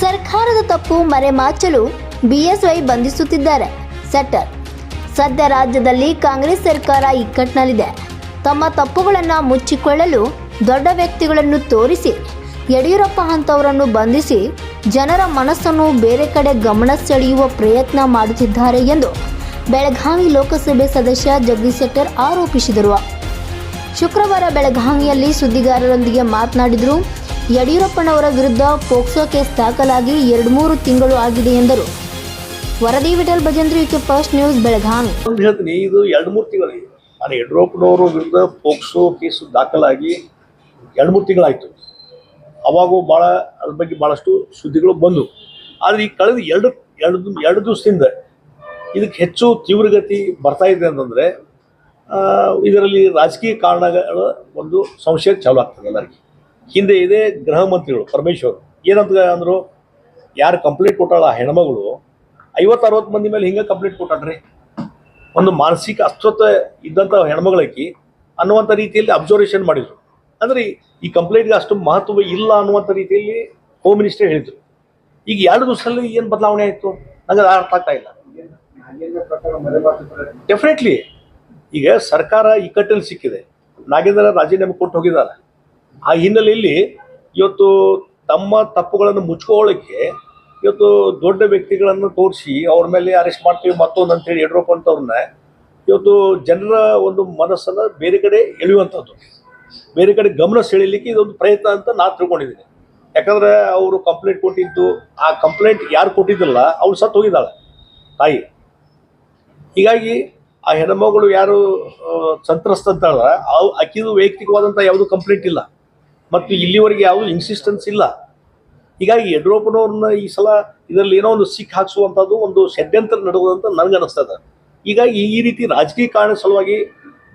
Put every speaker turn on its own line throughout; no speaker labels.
ಸರ್ಕಾರದ ತಪ್ಪು ಮರೆಮಾಚಲು ಬಿಎಸ್ವೈ ಬಂಧಿಸುತ್ತಿದ್ದಾರೆ. ಸೆಟ್ಟರ್. ಸದ್ಯ ರಾಜ್ಯದಲ್ಲಿ ಕಾಂಗ್ರೆಸ್ ಸರ್ಕಾರ ಇಕ್ಕಟ್ಟಿನಲ್ಲಿದೆ ತಮ್ಮ ತಪ್ಪುಗಳನ್ನು ಮುಚ್ಚಿಕೊಳ್ಳಲು ದೊಡ್ಡ ವ್ಯಕ್ತಿಗಳನ್ನು ತೋರಿಸಿ, ಯಡಿಯೂರಪ್ಪ ಅಂಥವರನ್ನು ಬಂಧಿಸಿ ಜನರ ಮನಸ್ಸನ್ನು ಬೇರೆ ಕಡೆ ಗಮನ ಸೆಳೆಯುವ ಪ್ರಯತ್ನ ಮಾಡುತ್ತಿದ್ದಾರೆ ಎಂದು ಬೆಳಗಾವಿ ಲೋಕಸಭೆ ಸದಸ್ಯ ಜಗದೀಶ್ ಶೆಟ್ಟರ್ ಆರೋಪಿಸಿದರು. ಶುಕ್ರವಾರ ಬೆಳಗಾವಿಯಲ್ಲಿ ಸುದ್ದಿಗಾರರೊಂದಿಗೆ ಮಾತನಾಡಿದರು ಯಡಿಯೂರಪ್ಪನವರ ವಿರುದ್ಧ ಪೋಕ್ಸೋ ಕೇಸ್ ದಾಖಲಾಗಿ ಎರಡು ಮೂರು ತಿಂಗಳು ಆಗಿದೆ ಎಂದರು. ವರದಿ Vitthal Bhajendra UK first news Belagavi.
ಹೇಳ್ತೀನಿ, ಇದು ಎರಡು ಮೂರು ತಿಂಗಳಿಗೆ ನಾನು ಯಡಿಯೂರಪ್ಪನವರ ವಿರುದ್ಧ ಪೋಕ್ಸೋ ಕೇಸು ದಾಖಲಾಗಿ ಎರಡು ಮೂರು ತಿಂಗಳಾಯಿತು. ಅವಾಗೂ ಭಾಳ ಅದ್ರ ಬಗ್ಗೆ ಭಾಳಷ್ಟು ಸುದ್ದಿಗಳು ಬಂದವು. ಆದರೆ ಈ ಕಳೆದ ಎರಡು ಎರಡು ಎರಡು ದಿವಸದಿಂದ ಇದಕ್ಕೆ ಹೆಚ್ಚು ತೀವ್ರಗತಿ ಬರ್ತಾ ಇದೆ ಅಂತಂದರೆ ಇದರಲ್ಲಿ ರಾಜಕೀಯ ಕಾರಣಗಳ ಒಂದು ಸಂಶಯ ಚಾಲು ಆಗ್ತದೆ ಎಲ್ಲರಿಗೆ. ಹಿಂದೆ ಇದೆ ಗೃಹ ಮಂತ್ರಿಗಳು, ಪರಮೇಶ್ವರ್. ಏನಂತ ಅಂದರು, ಯಾರು ಕಂಪ್ಲೇಂಟ್ ಕೊಟ್ಟಾಳ ಹೆಣ್ಮಗಳು ಐವತ್ತು ಅರವತ್ತು ಮಂದಿ ಮೇಲೆ ಹಿಂಗೆ ಕಂಪ್ಲೇಂಟ್ ಕೊಟ್ಟಾಡ್ರಿ ಒಂದು ಮಾನಸಿಕ ಅಸ್ವಸ್ಥ ಇದ್ದಂಥ ಹೆಣ್ಮಗಳಕ್ಕಿ ಅನ್ನುವಂಥ ರೀತಿಯಲ್ಲಿ ಅಬ್ಸರ್ವೇಷನ್ ಮಾಡಿದರು. ಅಂದರೆ ಈ ಕಂಪ್ಲೇಂಟ್ಗೆ ಅಷ್ಟು ಮಹತ್ವ ಇಲ್ಲ ಅನ್ನುವಂಥ ರೀತಿಯಲ್ಲಿ ಹೋಮ್ ಮಿನಿಸ್ಟರ್ ಹೇಳಿದರು. ಈಗ ಎರಡು ದಿವಸದಲ್ಲಿ ಏನು ಬದಲಾವಣೆ ಆಯಿತು? ನನಗೆ ಅದು ಅರ್ಥ ಆಗ್ತಾ ಇಲ್ಲ. ಡೆಫಿನೆಟ್ಲಿ ಈಗ ಸರ್ಕಾರ ಇಕ್ಕಟ್ಟಲ್ಲಿ ಸಿಕ್ಕಿದೆ. ನಾಗೇಂದ್ರ ರಾಜೀನಾಮೆ ಕೊಟ್ಟು ಹೋಗಿದ್ದಾರೆ ಆ ಹಿನ್ನೆಲೆಯಲ್ಲಿ ಇವತ್ತು ತಮ್ಮ ತಪ್ಪುಗಳನ್ನು ಮುಚ್ಕೊಳ್ಳೋಕ್ಕೆ ಇವತ್ತು ದೊಡ್ಡ ವ್ಯಕ್ತಿಗಳನ್ನು ತೋರಿಸಿ ಅವ್ರ ಮೇಲೆ ಅರೆಸ್ಟ್ ಮಾಡ್ತೀವಿ, ಮತ್ತೊಂದು ಅಂತೇಳಿ ಯಡಿಯೂರಪ್ಪ ಅಂತವ್ರನ್ನ, ಇವತ್ತು ಜನರ ಒಂದು ಮನಸ್ಸನ್ನು ಬೇರೆ ಕಡೆ ಎಳೆಯುವಂಥದ್ದು. ಬೇರೆ ಕಡೆ ಗಮನ ಸೆಳೀಲಿಕ್ಕೆ ಇದೊಂದು ಪ್ರಯತ್ನ ಅಂತ ನಾನು ತಿಳ್ಕೊಂಡಿದ್ದೀನಿ. ಯಾಕಂದ್ರೆ ಅವರು ಕಂಪ್ಲೇಂಟ್ ಕೊಟ್ಟಿದ್ದು, ಆ ಕಂಪ್ಲೇಂಟ್ ಯಾರು ಕೊಟ್ಟಿದ್ದಿಲ್ಲ ಅವ್ರು ಸತ್ತು ಹೋಗಿದ್ದಾಳೆ ತಾಯಿ. ಹೀಗಾಗಿ ಆ ಹೆಣ್ಮಗಳು ಯಾರು ಸಂತ್ರಸ್ತ ಅಂತಾಳ ಅವು ಅಕ್ಕಿದು ವೈಯಕ್ತಿಕವಾದಂಥ ಯಾವುದು ಕಂಪ್ಲೇಂಟ್ ಇಲ್ಲ. ಮತ್ತು ಇಲ್ಲಿವರೆಗೆ ಯಾವ ಇನ್ಸಿಸ್ಟೆನ್ಸ್ ಇಲ್ಲ. ಹೀಗಾಗಿ ಯಡಿಯೂರಪ್ಪನವ್ರನ್ನ ಈ ಸಲ ಇದರಲ್ಲಿ ಏನೋ ಒಂದು ಸಿಕ್ ಹಾಕಿಸುವಂಥದ್ದು ಒಂದು ಷಡ್ಯಂತ್ರ ನಡೆದಂತ ನನಗೆ ಅನಿಸ್ತದೆ. ಹೀಗಾಗಿ ಈ ರೀತಿ ರಾಜಕೀಯ ಕಾರಣ ಸಲುವಾಗಿ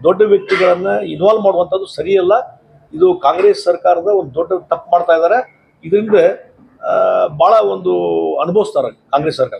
ದೊಡ್ಡ ವ್ಯಕ್ತಿಗಳನ್ನು ಇನ್ವಾಲ್ವ್ ಮಾಡುವಂಥದ್ದು ಸರಿಯಲ್ಲ. ಇದು ಕಾಂಗ್ರೆಸ್ ಸರ್ಕಾರದ ಒಂದು ದೊಡ್ಡ ತಪ್ಪು ಮಾಡ್ತಾ ಇದ್ದಾರೆ. ಇದರಿಂದ ಭಾಳ ಒಂದು ಅನುಭವಿಸ್ತಾರೆ ಕಾಂಗ್ರೆಸ್ ಸರ್ಕಾರ.